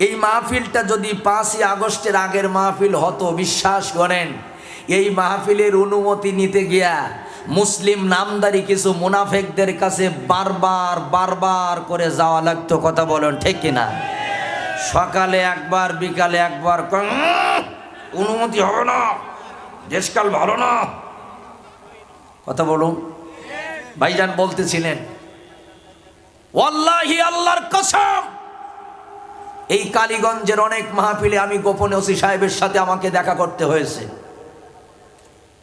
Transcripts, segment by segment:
এই মাহফিলটা যদি পাঁচই আগস্টের আগের মাহফিল হতো, বিশ্বাস করেন, এই মাহফিলের অনুমতি নিতে গিয়া মুসলিম নামদারি কিছু মুনাফেকদের কাছে বারবার বারবার করে যাওয়া লাগতো, কথা বলেন ঠিক কিনা? সকালে একবার, বিকালে একবার অনুমতি হবে না, দেশকাল ভালো না। কথা বলুন। ভাইজান বলতেছিলেন আল্লাহর কসম এই কালীগঞ্জের অনেক মাহফিলে আমি গোপনে ওসি সাহেবের সাথে আমাকে দেখা করতে হয়েছে।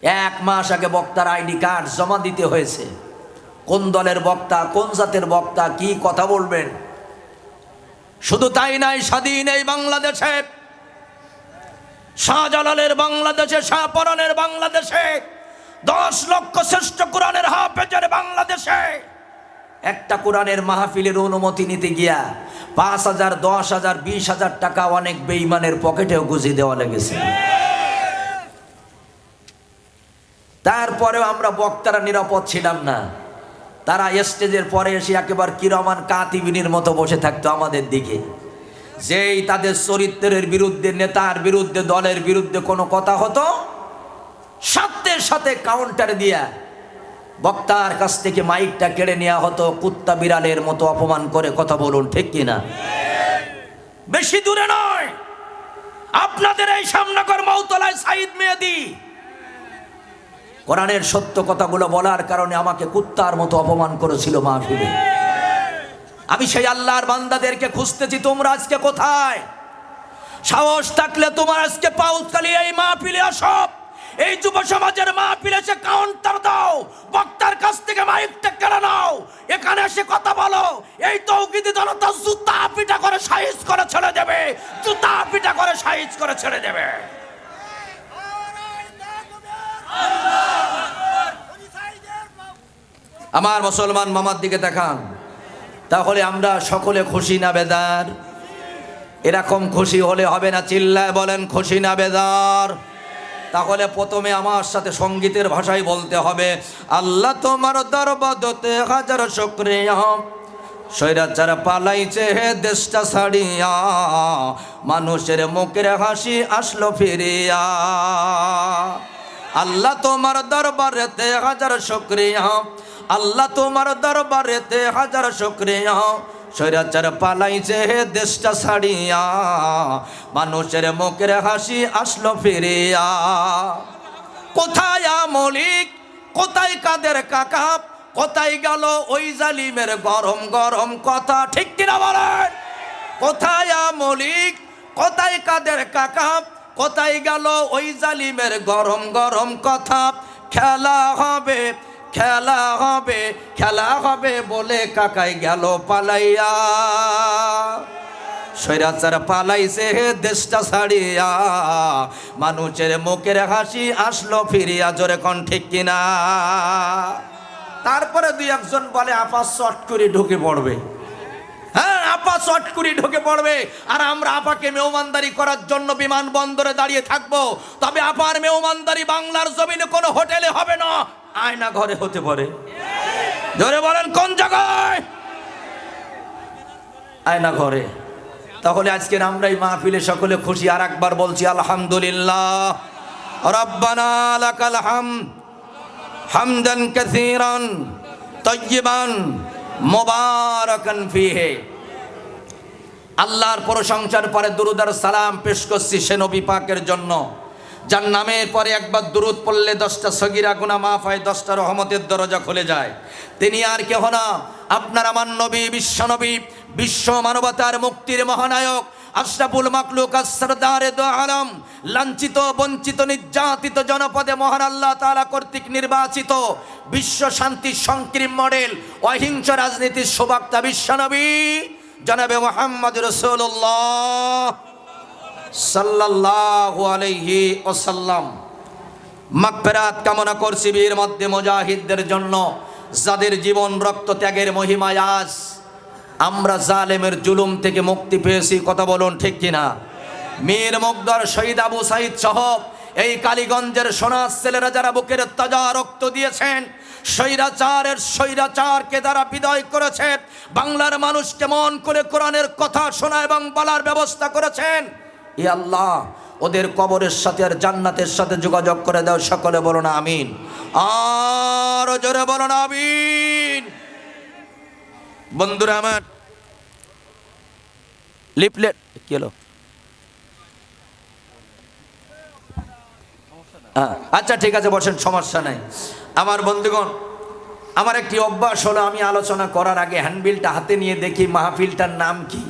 এক মাস আগে বক্তার আইডি কার্ড জমা দিতে হয়েছে। কোন দলের বক্তা, কোন জাতের বক্তা, কি কথা বলবেন? শুধু তাই নাই, স্বাধীন এই বাংলাদেশে। শাহজালালের বাংলাদেশে, শাহপরনের বাংলাদেশে, দশ লক্ষ শ্রেষ্ঠ কোরআনের হাফেজের বাংলাদেশে। একটা কোরআনের মাহফিলের অনুমতি নিতে গিয়া পাঁচ হাজার, দশ হাজার, বিশ হাজার টাকা অনেক বেইমানের পকেটেও গুজিয়ে দেওয়া লেগেছে। তারপরেও আমরা বক্তারা নিরাপদ ছিলাম না। তারা স্টেজের পরে এসে একেবারে কিরমান কাতিবিনীর মতো বসে থাকতো আমাদের দিকে। যেই তাদের চরিত্রের বিরুদ্ধে, নেতার বিরুদ্ধে, দলের বিরুদ্ধে কোনো কথা হতো, সাথে সাথে কাউন্টার দিয়া বক্তার কাছ থেকে মাইকটা কেড়ে নেওয়া হতো, কুত্তা বিড়ালের মতো অপমান করে কথা বলুন, ঠিক কিনা? বেশি দূরে নয়। আপনাদের এই সামনাকর মৌতলায় সাইদ মেয়াদি কোরআনের সত্য কথাগুলো বলার কারণে আমাকে কুত্তার মতো অপমান করেছিল মাহফিলে। আমি সেই আল্লাহর বান্দাদেরকে খুঁজতেছি, তোমরা আজকে কোথায়? সাহস থাকলে তোমার আজকে পাউতকালি এই মাহফিলে আসব এই যুব সমাজের মাহফিলে এসে কাউন্টার দাও। বক্তার কাছ থেকে মাইকটা কেড়ে নাও। এখানে এসে কথা বলো। এই তৌকিদি জনতা জুতা পিটা করে সাইজ করে ছেড়ে দেবে। জুতা পিটা করে সাইজ করে ছেড়ে দেবে। আমার মুসলমান মামার দিকে দেখান। তাহলে আমরা সকলে খুশি না বেদার এরকম খুশি হলে হবে না, চিল্লায় বলেন খুশি না বেদার তাহলে প্রথমে আমার সাথে সঙ্গীতের ভাষায় বলতে হবে। আল্লাহ তোমার দরবাদতে হাজার শুক্রিয়া। সৈরাচার পালাইছে হে দেশটা ছাড়িয়া। মানুষের মুখের হাসি আসলো ফিরিয়া। আল্লাহ তোমার দরবারেতে হাজার শুক্রিয়া। আল্লাহ তোমার দরবারেতে হাজার শুক্রিয়া। সৈরাচার পালাইছে দেশটা ছাড়িয়া। মানুষের মুখের হাসি আসলো ফিরিয়া। কোথায় মলিক কোথায় কাদের কাকা? কোথায় গেল ওই জালিমের গরম গরম কথা? ঠিক কিনা বলেন? কোথায় মলিক কোথায় কাদের কাকা? কোথায় গেল ওই জালিমের গরম গরম কথা? খেলা হবে খেলা হবে খেলা হবে বলে কাকাই গেল পালাইয়া। সৈরাচার পালাইছে হে দেশটা ছাড়িয়া। মানুষের মুখের হাসি আসলো ফিরিয়া, জোরে কন ঠিক কিনা? তারপরে দুই একজন বলে, আপা শর্ট করে ঢুকে পড়বে। হ্যাঁ আপা শর্ট করে ঢুকে পড়বে। আর আমরা আপাকে মেহমানদারি করার জন্য বিমানবন্দরে দাঁড়িয়ে থাকব। তবে আপার মেহমানদারি বাংলার জমিনে কোনো হোটেলে হবে না। আয়না ঘরে হতে পারে। ধরে বলেন, কোন জায়গায় আয়না ঘরে। তাহলে আজকের আমরা এই মাহফিলে সকলে খুশি আর একবার বলছি, আলহামদুলিল্লাহ। রব্বানা লাকাল হাম, হামদান মুবারাকান আল্লাহর প্রশংসার পরে দুরুদার সালাম পেশ করছি সে নবী পাকের জন্য। যার নামের পরে একবার দুরুদ পড়লে দশটা সগিরা গুনা মাফ হয়, দশটা রহমতের দরজা খুলে যায়। তিনি আর কেহ না। আপনার আমার নবী, বিশ্ব নবী, বিশ্ব মানবতার মুক্তির মহানায়ক, আশরাফুল মাকলুক সরদারে দো আলম, লাঞ্ছিত, বঞ্চিত, নির্যাতিত জনপদে মহান আল্লাহ তাআলা কর্তৃক নির্বাচিত বিশ্ব শান্তি সংক্রিম মডেল, অহিংস রাজনীতির সুবাক্তা বিশ্বনবী জনাবে মোহাম্মদ রসুল্লাহ সাল্লাল্লাহু আলাইহি ওসাল্লাম মাগফিরাত কামনা করছি বীর মধ্যে মুজাহিদদের জন্য, যাদের জীবন রক্ত ত্যাগের মহিমায় আজ আমরা জালেমের জুলুম থেকে মুক্তি পেয়েছি, কথা বলুন ঠিক কিনা? মীর মুগদর শহীদ আবু সাইদ সহ এই কালীগঞ্জের সোনার ছেলেরা যারা বুকের তাজা রক্ত দিয়েছেন, স্বৈরাচারের স্বৈরাচারকে তারা বিদায় করেছে বাংলার মানুষ কেমন করে কোরআনের কথা শোনা এবং বলার ব্যবস্থা করেছেন ই আল্লাহ ওদের কবরের সাথে আর জান্নাতের সাথে যোগাযোগ করে দাও সকলে বলো না আমিন। আর জোরে বলো না আমিন। বন্ধুরা আমার লিপলেট কি হলো? হ্যাঁ, আচ্ছা ঠিক আছে বসেন সমস্যা নাই। আমার বন্ধুগণ আমার একটি অভ্যাস হলো আমি আলোচনা করার আগে হ্যান্ডবিলটা হাতে নিয়ে দেখি মাহফিলটার নাম কি।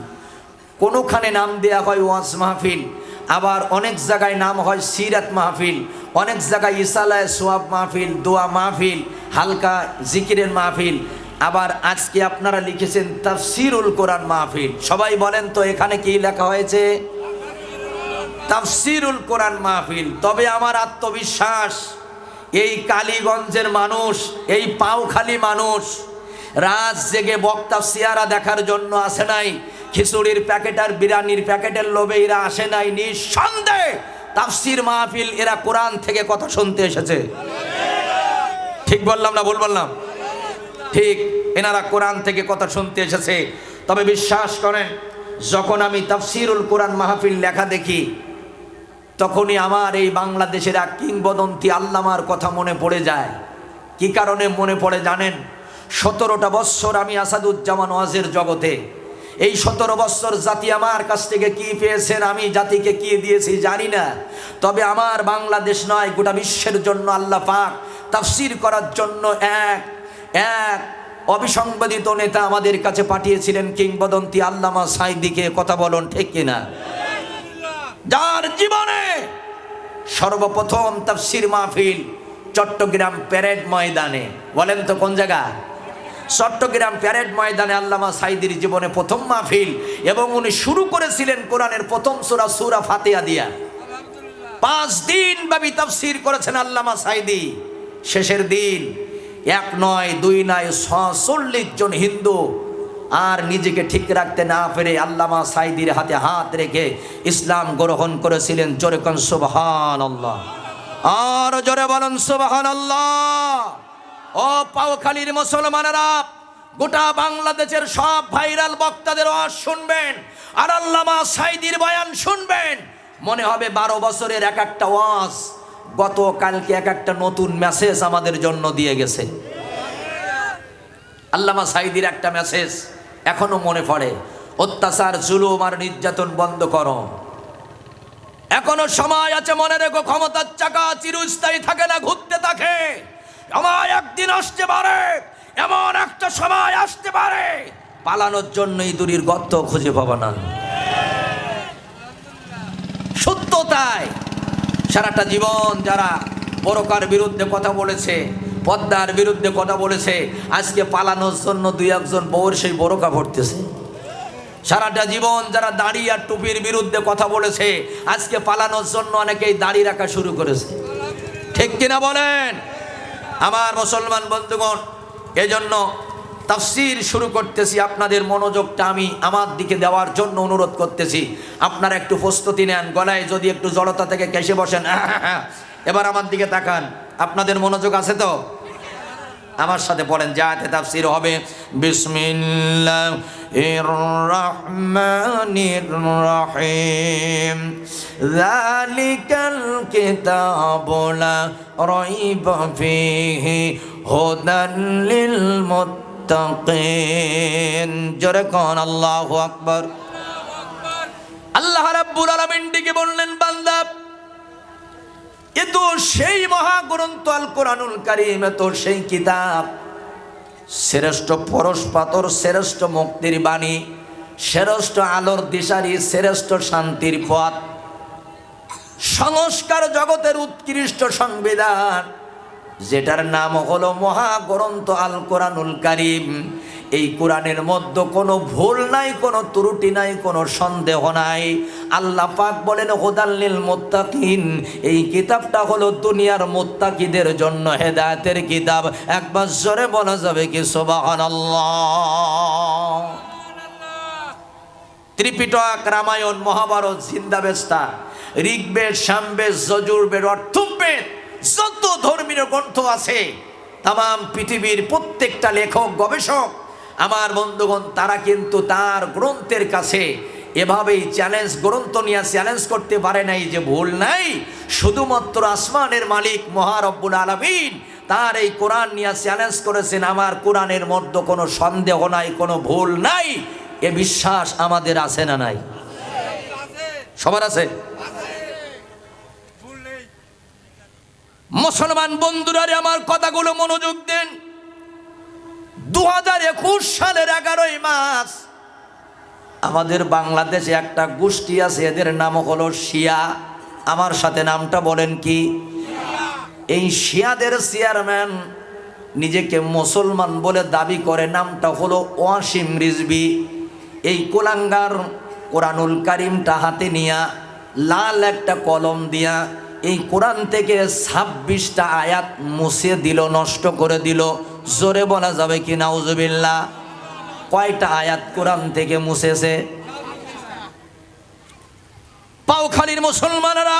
কোনোখানে নাম দেয়া হয় ওয়াজ মাহফিল, আবার অনেক জায়গায় নাম হয় সিরাত মাহফিল, অনেক জায়গায় ইসালায় সোয়াব মাহফিল, দোয়া মাহফিল, হালকা জিকিরের মাহফিল, আবার আজকে আপনারা লিখেছেন তাফসিরুল কোরআন মাহফিল। সবাই বলেন তো এখানে কি লেখা হয়েছে? তাফসিরুল কোরআন মাহফিল। তবে আমার আত্মবিশ্বাস, এই কালীগঞ্জের মানুষ, এই পাওখালি মানুষ, রাত জেগে বক্তা সিয়ারা দেখার জন্য আসে নাই। খিচুড়ির প্যাকেট আর বিরিয়ানির প্যাকেটের লোভে এরা আসে নাই নিঃসন্দেহে। তাফসির মাহফিল, এরা কোরআন থেকে কথা শুনতে এসেছে। ঠিক বললাম না ভুল বললাম? ঠিক, এনারা কোরআন থেকে কথা শুনতে এসেছে। তবে বিশ্বাস করেন, যখন আমি তাফসিরুল কোরআন মাহফিল লেখা দেখি, তখনই আমার এই বাংলাদেশের এক কিংবদন্তি আল্লামার কথা মনে পড়ে যায়। কি কারণে মনে পড়ে জানেন? সতেরোটা বৎসর আমি আসাদুজ্জামান ওয়াজের জগতে এই সতেরো বৎসর জাতি আমার কাছ থেকে কি পেয়েছেন? আমি জাতিকে কি দিয়েছি জানি না। তবে আমার বাংলাদেশ নয়, গোটা বিশ্বের জন্য আল্লাহ পাক তাফসির করার জন্য এক এক অবিসংবাদিত নেতা আমাদের কাছে পাঠিয়েছিলেন কিংবদন্তি আল্লামা সাইদিকে। কথা বলুন, ঠিক কিনা? যার জীবনে সর্বপ্রথম তাফসির মাহফিল চট্টগ্রাম প্যারেড ময়দানে। বলেন তো কোন জায়গা? চট্টগ্রাম প্যারেড ময়দানে আল্লামা সাইদির জীবনে প্রথম মাহফিল এবং উনি শুরু করেছিলেন কোরআনের প্রথম সুরা সুরা ফাতেহা দিয়া। পাঁচ দিন ব্যাপী তাফসির করেছেন আল্লামা সাইদি। শেষের দিন এক নয়, দুই নয় চল্লিশ জন হিন্দু আর নিজেকে ঠিক রাখতে না পেরে আল্লামা সাইদির হাতে হাত রেখে ইসলাম গ্রহণ করেছিলেন। জোরে কন সুবহান আল্লাহ আর জোরে বলেন সুবহান আল্লাহ ও পাওখালির মুসলমানেরা, গোটা বাংলাদেশের সব ভাইরাল বক্তাদের ওয়াজ শুনবেন আর আল্লামা সাইদির বয়ান শুনবেন। মনে হবে বারো বছরের এক একটা ওয়াজ, গতকালকে এক একটা নতুন মেসেজ আমাদের জন্য দিয়ে গেছে। আল্লামা সাইদির একটা মেসেজ এখনও মনে পড়ে, অত্যাচার, জুলুম আর নির্যাতন বন্ধ করো। এখনও সময় আছে, মনে রেখো, ক্ষমতার চাকা চিরস্থায়ী থাকে না, ঘুরতে থাকে। আমার একদিন আসতে পারে, এমন একটা সময় আসতে পারে, পালানোর জন্য ইঁদুরির গর্ত খুঁজে পাবো না। সত্য তাই। সারাটা জীবন যারা পরকার বিরুদ্ধে কথা বলেছে, পদ্মার বিরুদ্ধে কথা বলেছে, আজকে পালানোর জন্য দুই একজন বউর সেই বড়কা ভরতেছে সারাটা জীবন যারা দাড়ি আর টুপির বিরুদ্ধে কথা বলেছে, আজকে পালানোর জন্য অনেকেই দাড়ি রাখা শুরু করেছে। ঠিক কিনা বলেন? আমার মুসলমান বন্ধুগণ, এজন্য তাফসির শুরু করতেছি, আপনাদের মনোযোগটা আমি আমার দিকে দেওয়ার জন্য অনুরোধ করতেছি। আপনারা একটু প্রস্তুতি নেন, গলায় যদি একটু জড়তা থেকে কেসে বসেন, এবার আমার দিকে তাকান। আপনাদের মনোযোগ আছে তো? আমার সাথে পড়েন যাতে তাফসির হবে। বিসমিল্লাহির রহমানির রহিম। আল্লাহ রাব্বুল আলামিন ডেকে বললেন, বান্দা এ তো সেই মহাগ্রন্থ আল কোরআনুল কারিম, এ তো সেই কিতাব। শ্রেষ্ঠ পরশ পাতর শ্রেষ্ঠ মুক্তির বাণী, শ্রেষ্ঠ আলোর দিশারি, শ্রেষ্ঠ শান্তির পথ। সংস্কার জগতের উৎকৃষ্ট সংবিধান, যেটার নাম হলো মহাগ্রন্থ আল কোরআনুল কারিম। এই কোরআনের মধ্যে কোনো ভুল নাই, কোনো ত্রুটি নাই, কোনো সন্দেহ নাই। আল্লাহ পাক বলেন হোদাল্লিল মোত্তাকিন। এই কিতাবটা হলো দুনিয়ার মোত্তাকিদের জন্য হেদায়েতের কিতাব। একবার জোরে বলা যাবে কি, সুবহানাল্লাহ। ত্রিপিটক, রামায়ণ, মহাভারত, জিন্দাবেস্তা, ঋগ্বেদ সামবেদ যজুর্বেদ অর্থবেদ যত ধর্মীয় গ্রন্থ আছে, তাম, পৃথিবীর প্রত্যেকটা লেখক, গবেষক আমার বন্ধুগণ, তারা কিন্তু তার গ্রন্থের কাছে এভাবেই চ্যালেঞ্জ গ্রন্থ নিয়ে চ্যালেঞ্জ করতে পারে নাই যে ভুল নাই। শুধুমাত্র আসমানের মালিক মহারব্বুল আলমিন তার এই কোরআন নিয়ে চ্যালেঞ্জ করেছেন। আমার কোরআনের মধ্যে কোনো সন্দেহ নাই, কোনো ভুল নাই। এ বিশ্বাস আমাদের আছে না নাই? সবার আছে? মুসলমান বন্ধুরা আমার কথাগুলো মনোযোগ দেন। দু হাজার একুশ সালের এগারোই মাস আমাদের বাংলাদেশে একটা গোষ্ঠী আছে, এদের নাম হলো শিয়া। আমার সাথে নামটা বলেন কি? এই শিয়াদের চেয়ারম্যান নিজেকে মুসলমান বলে দাবি করে, নামটা হলো ওয়াসিম রিজবি এই কোলাঙ্গার কোরআনুল কারিমটা হাতে নিয়া, লাল একটা কলম দিয়া, এই কোরআন থেকে ছাব্বিশটা আয়াত মুছে দিল, নষ্ট করে দিল। জোরে বলা যাবে কি নাউজুবিল্লাহ কয়টা আয়াত কোরআন থেকে মুছেছে? পাওখালির মুসলমানেরা,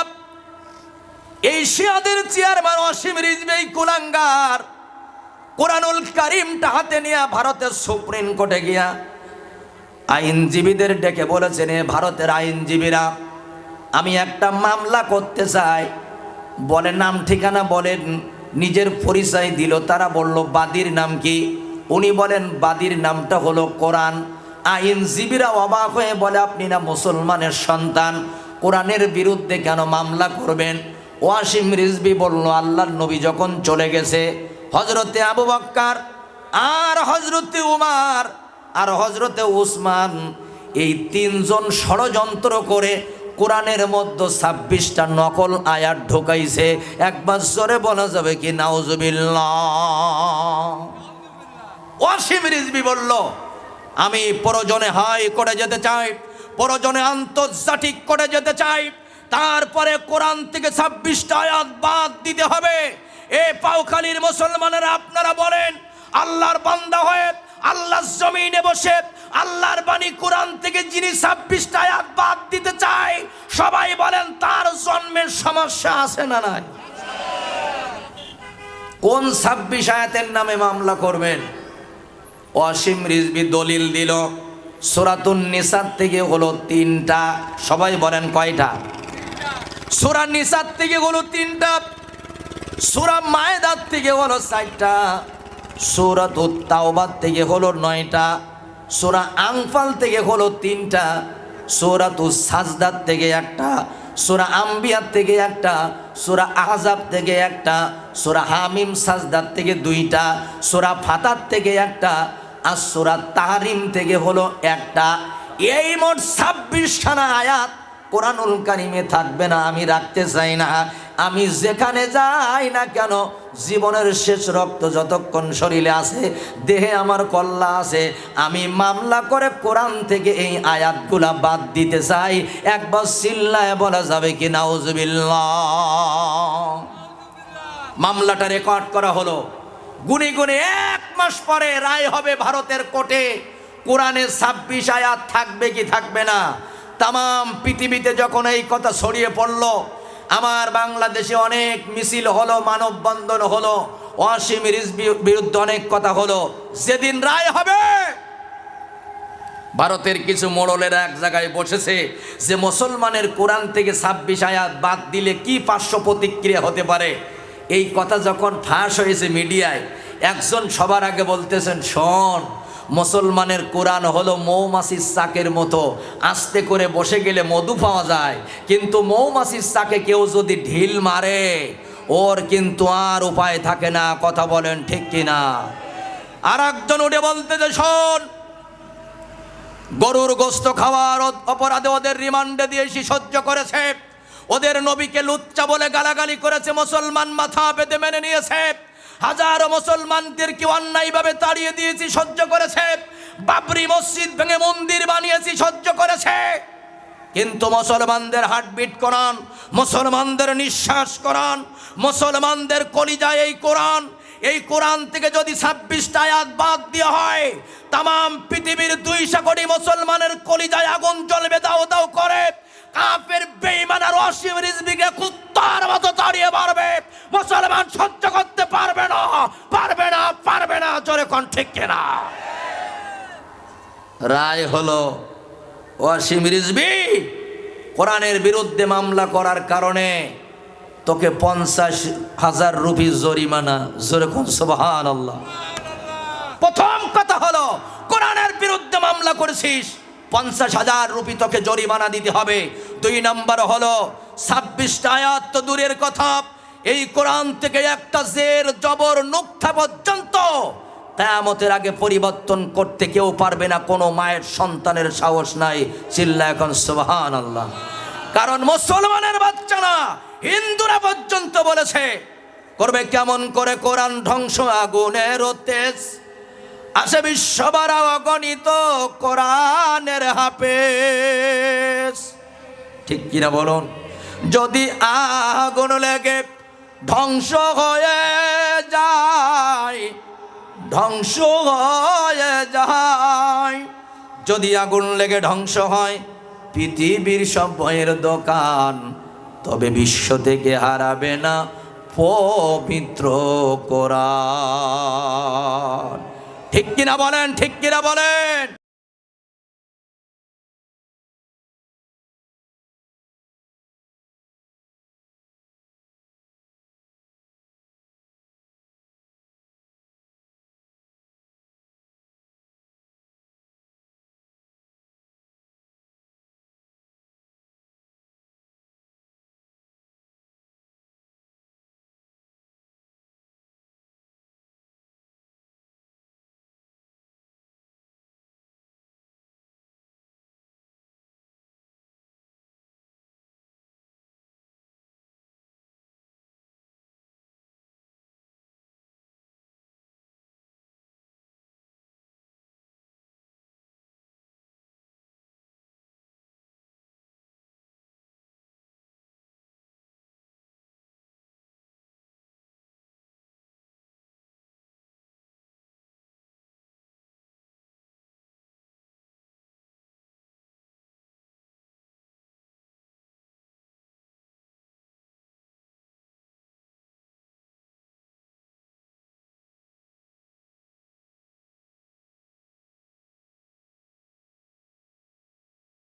এই শিয়াদের চেয়ারম্যান অসীম রিজবে, এই কুলাঙ্গার, কোরআনুল কারিমটা হাতে নিয়ে ভারতের সুপ্রিম কোর্টে গিয়া আইনজীবীদের ডেকে বলেছেন, এ ভারতের আইনজীবীরা, আমি একটা মামলা করতে চাই। বলে নাম ঠিকানা বলেন নিজের পরিচয় দিল। তারা বলল, বাদীর নাম কি? উনি বলেন, বাদীর নামটা হলো কোরআন। আইনজীবীরা অবাক হয়ে বলে, আপনি না মুসলমানের সন্তান? কোরআনের বিরুদ্ধে কেন মামলা করবেন? ওয়াসিম রিজবি বলল, আল্লাহর নবী যখন চলে গেছে হজরতে আবু বক্কার আর হজরতে উমার আর হজরতে উসমান, এই তিনজন ষড়যন্ত্র করে কোরআনের মধ্যে ছাব্বিশটা নকল আয়াত ঢোকাইছে। একবার জোরে বলা যাবে কি, নাউজুবিল্লাহ। ওয়াসিম রিজবি বলল, আমি প্রয়োজনে হাই করে যেতে চাই প্রয়োজনে আন্তর্জাতিক করে যেতে চাই। তারপরে কোরআন থেকে ছাব্বিশটা আয়াত বাদ দিতে হবে। এ পাউখালীর মুসলমানেরা আপনারা বলেন, আল্লাহর বান্দা হয়ে আল্লাহর জমিনে বসে আল্লাহর বাণী কোরআন থেকে যিনি ছাব্বিশটা আয়াত বাদ দিতে চায়, সবাই বলেন, তার জন্মের সমস্যা আছে না নাই? কোন ছাব্বিশ আয়াতের নামে মামলা করবেন? অসীম রিজবি দলিল দিল, সুরাতুন নিসার থেকে হলো তিনটা, সবাই বলেন কয়টা? সুরা নিসার থেকে হলো তিনটা, সুরা মায়েদার থেকে হলো চারটা। সুরাত তাওবাদ থেকে হলো নয়টা, সুরা আংফাল থেকে হলো তিনটা, সুরাতু সাজদার থেকে একটা, সুরা আম্বিয়ার থেকে একটা, সুরা আহজাব থেকে একটা, সুরা হামিম সাজদার থেকে দুইটা, সুরা ফাতার থেকে একটা, আর সুরা তাহারিম থেকে হলো একটা। এই মোট ছাব্বিশখানা আয়াত কোরআনুল কারিমে থাকবে না, আমি রাখতে চাই না। আমি যেখানে যাই না কেন, জীবনের শেষ রক্ত যতক্ষণ শরীরে আছে, দেহে আমার কল্লা আছে, আমি মামলা করে কোরআন থেকে এই আয়াতগুলা বাদ দিতে চাই। একবার চিল্লায় বলা যাবে কি, নাউজবিল্লাহ। মামলাটা রেকর্ড করা হলো। গুনে গুনে এক মাস পরে রায় হবে ভারতের কোর্টে। কোরআনে ছাব্বিশ আয়াত থাকবে কি থাকবে না? তাম পৃথিবীতে যখন এই কথা ছড়িয়ে পড়ল, আমার বাংলাদেশে অনেক মিছিল হলো, মানববন্ধন হলো, অসীম বিরুদ্ধে অনেক কথা হলো। যেদিন রায় হবে, ভারতের কিছু মোড়লেরা এক জায়গায় বসেছে যে মুসলমানের কোরআন থেকে ছাব্বিশ আয়াত বাদ দিলে কি পার্শ্ব প্রতিক্রিয়া হতে পারে? এই কথা যখন ফাঁস হয়েছে মিডিয়ায়, একজন সবার আগে বলতেছেন, শোন মুসলমানের কোরআন হলো মৌমাছির চাকের মতো। আস্তে করে বসে গেলে মধু পাওয়া যায়। কিন্তু মৌমাছির চাকে কেউ যদি ঢিল মারে, ওর কিন্তু আর উপায় থাকে না, কথা বলেন ঠিক কিনা? আর একজন উঠে বলতে যে, শোন, গরুর গোস্ত খাওয়ার অপরাধে ওদের রিমান্ডে দিয়ে এসে সহ্য করেছে। ওদের নবীকে লুচ্চা বলে গালাগালি করেছে, মুসলমান মাথা পেতে মেনে নিয়েছে। হাজারো মুসলমানদেরকে অন্যায়ভাবে তাড়িয়ে দিয়েছি, সহ্য করেছে। বাবরি মসজিদ ভেঙে মন্দির বানিয়েছি, সহ্য করেছে। কিন্তু মুসলমানদের হার্টবিট করান, মুসলমানদের নিঃশ্বাস করান, মুসলমানদের কলিজায় এই কোরআন এই কোরআন থেকে যদি ছাব্বিশটা আয়াত বাদ দেওয়া হয় তাম পৃথিবীর দুইশো কোটি মুসলমানের কলিজায় আগুন জ্বলবে, দাও দাও, করে। কাফের বেঈমান আর অসীম রিজবিকে কুত্তার মতো তাড়িয়ে মারবে। মুসলমান সহ্য করতে পারবে না। পারবে না পারবে না, জোরে কোন ঠিক কিনা? রায় হলো ওয়াসিম রিজবি কোরআনের বিরুদ্ধে মামলা করার কারণে তোকে পঞ্চাশ হাজার রুপি জরিমানা। যেরকম সুবহান আল্লাহ প্রথম কথা হলো, কোরআনের বিরুদ্ধে মামলা করেছিস। পঞ্চাশ হাজার রুপি তোকে জরিমানা দিতে হবে। দুই নম্বর হলো, ছাব্বিশটা আয়াত তো দূরের কথা। এই কোরআন থেকে একটা জের, জবর, নুক্তা পর্যন্ত কেয়ামতের আগে পরিবর্তন করতে কেউ পারবে না। কোনো মায়ের সন্তানের সাহস নাই। চিল্লা এখন সুবহান আল্লাহ কারণ মুসলমানের বাচ্চা না হিন্দুরা পর্যন্ত বলেছে, করবে কেমন করে কোরআন ধ্বংস? আগুনের তেজ আসে বিশ্ববারা অগণিত কোরআনের হাফেজ। ঠিক কিনা বলুন? যদি আগুন লেগে ধ্বংস হয়ে যায়, ধ্বংস হয়ে যায়, যদি আগুন লেগে ধ্বংস হয়, পৃথিবীর সব বইয়ের দোকান তবে বিশ্ব থেকে হারাবে না পবিত্র কোরআন। ঠিক কিনা বলেন ঠিক কিনা বলেন।